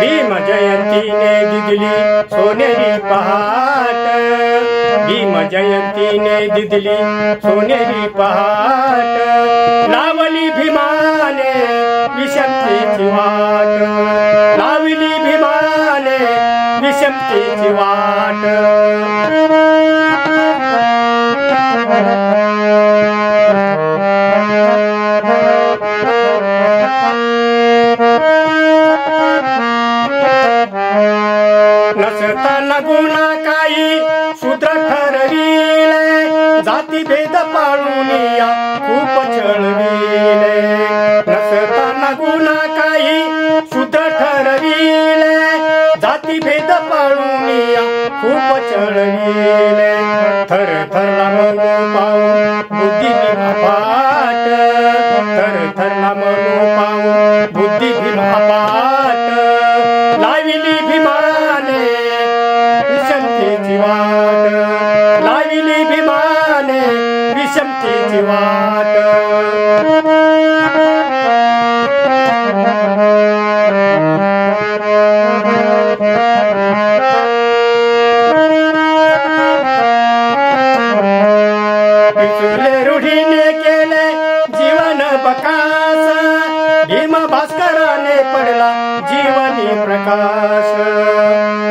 भीम जयंतीने दिदली सोनेरी पहाट. भीम जयंतीने दिदली सोनेरी पहाट. मुक्तीची वाट. नसताना गुणा काही शूद्र ठरविले. जाती भेद पाळून या खूप चळविले. जाती भेद पाळून खूप चळविले थर थरला मनो पाहून बुद्धी पाट थर थरला मनो पाहून बुद्धी भीमा पाट लाविली भीमाने विषमतेची वाट. लाविली भीमाने विषमतेची वाट. जीवन भीम भास्कराने पडला जीवनी प्रकाश।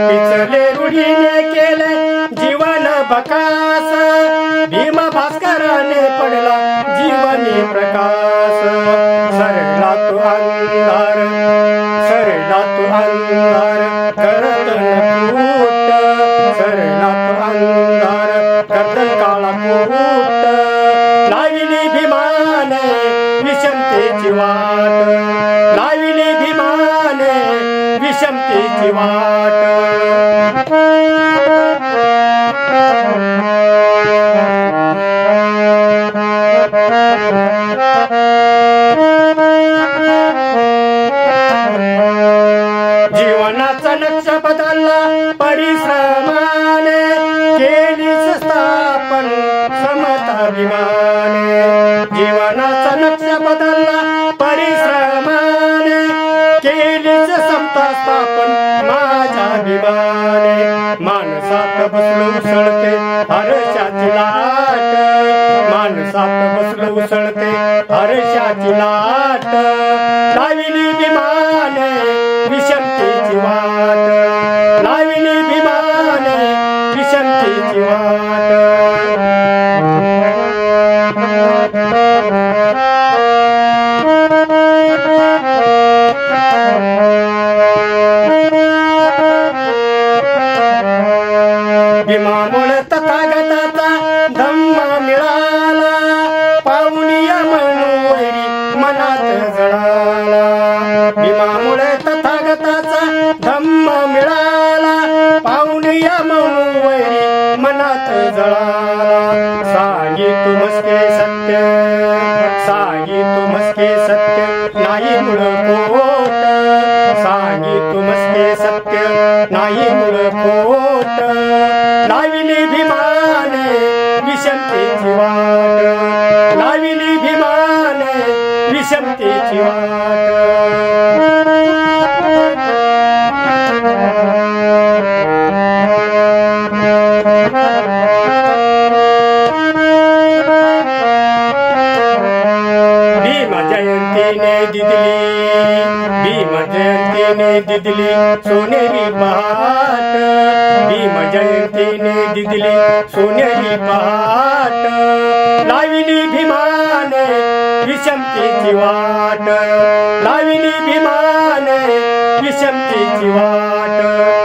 पिचले रुढीने केले जीवन बकास। भीम भास्कराने पडला जीवनी प्रकाश। विषमतेची वाट. जीवनाचा नक्ष बदलला परिश्रमाने केली स्थापन समता विमाने जीवनाचा नक्ष बदलला परिश्रमाने स्थापन माझ्या अभिमाने माणसात बसलो उसळते हर्षाची लाट. माणसात बसलो उसळते हर्षाची लाट. नाथ जळाला. सांगी तुमस्के सत्य. सांगी तुमस्के सत्य. नाही मुळ पोट. सांगी तुमस्के सत्य. नाही मुळ पोट. लाविली भीमाने विषमतेची वाट लाविली भीमाने विषमतेची वाट जयंतीने दिदली सोनेरी पहाट। भीम जयंतीने दिदली सोनेरी पहाट। लाविली भीमाने विषमतेची वाट। लाविली भीमाने विषमतेची वाट।